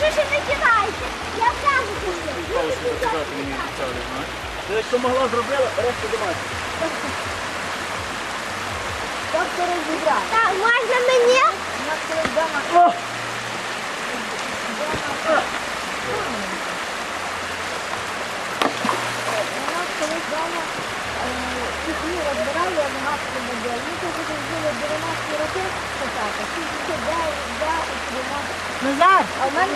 Що ще не кидайте? Я сразу знаєш. Ти якщо могла зробила. Тобто розібрати. Так, можна мені? У нас коли вдома О! У нас колись вдома кухні розбирали, я багато робила. Ми тут робили 90 роки спочатку. Тільки де, де, де, Назар! А в мене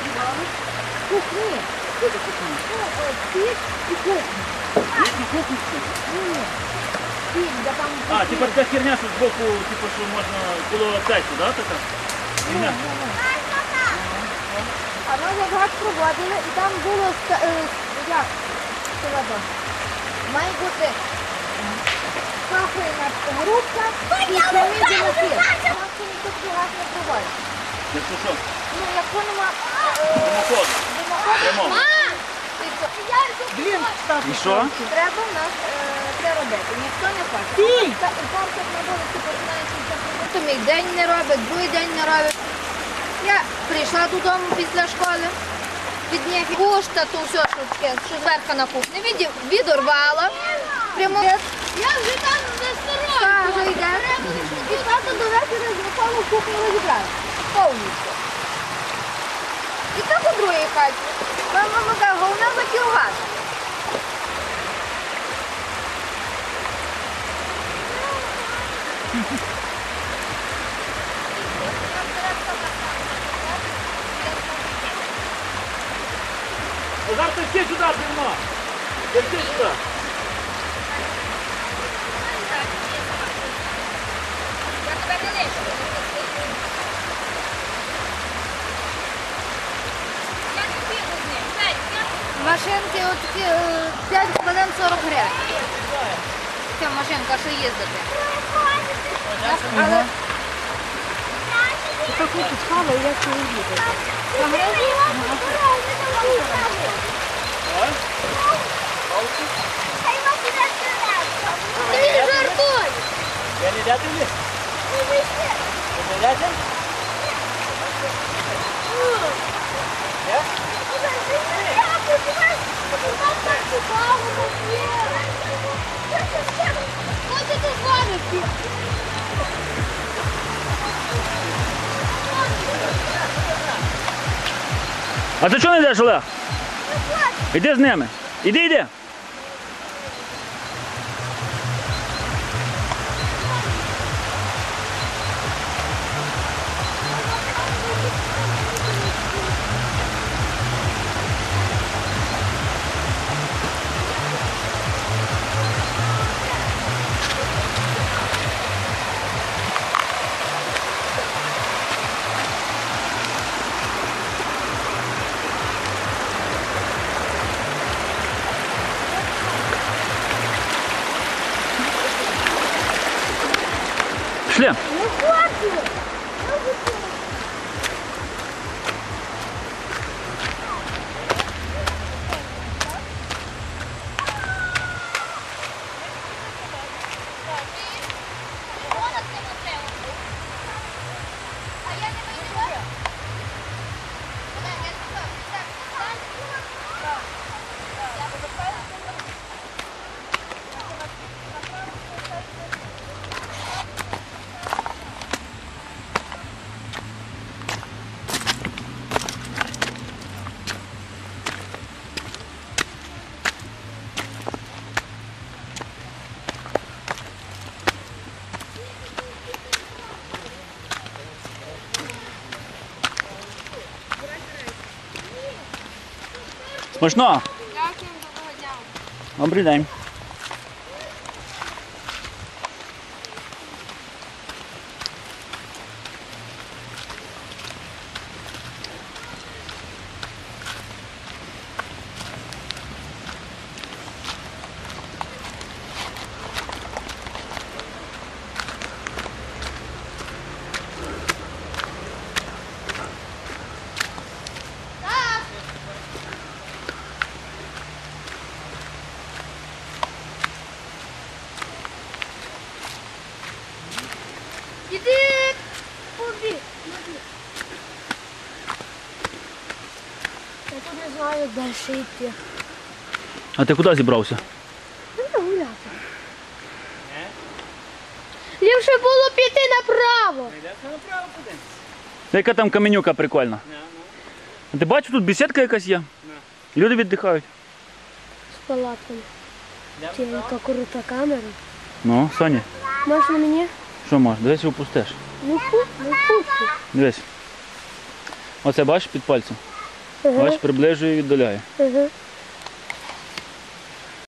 кухні. Ну, от, Піч і кухня. Які кухонці? Ні, піч, де там А, тепер ця херня, що збоку, типу, що можна коло цецю, да, така? Херня. А ми як газ проводили, і там було е, як має бути кафельна грубка і самі білки. Нам це ніхто газ не проводить. Якщо що, Ну, якщо нема Прямо. і Блін, І що? треба в нас е, це робити. Ніхто не хоче. Там як на вулиці починається це То мій день не робить, другий день не робить. Я прийшла додому після школи. Від них кушта, то все, що таке, що зверху на кухні. Від, відорвала. Прямо Я вже там не Кажу, йде. І тато до вечора в кухню розібрали. Повністю. І так у другій хаті. Моя мама каже, головне закілувати. Назар, ти всі сюди прямо. Ти всі сюди. Машинки от 5 хвилин 40 гривень. Ця машинка, що їздити. Але Так ось схала, і я це їду. Ти жартуй! Я не дати мені? Ви не дати? Хочете А ти чого не йдеш, Олег? Іди з ними. Іди, іди. Пішли. Не Смачно. Дякую, доброго дня. Добрий день. Далі йти. А ти куди зібрався? Ну, гуляти. Ліпше було піти направо. Яка там каменюка прикольна? А ти бачиш, тут бесідка якась є? Люди віддихають. З палатками. Ти яка крута камера. Ну, Соня, Можна мені? що можеш? Дивись, опустиш. Ну, пу, ну, пусти. Дивись. Оце бачиш під пальцем. Бачиш, приближує і віддаляє.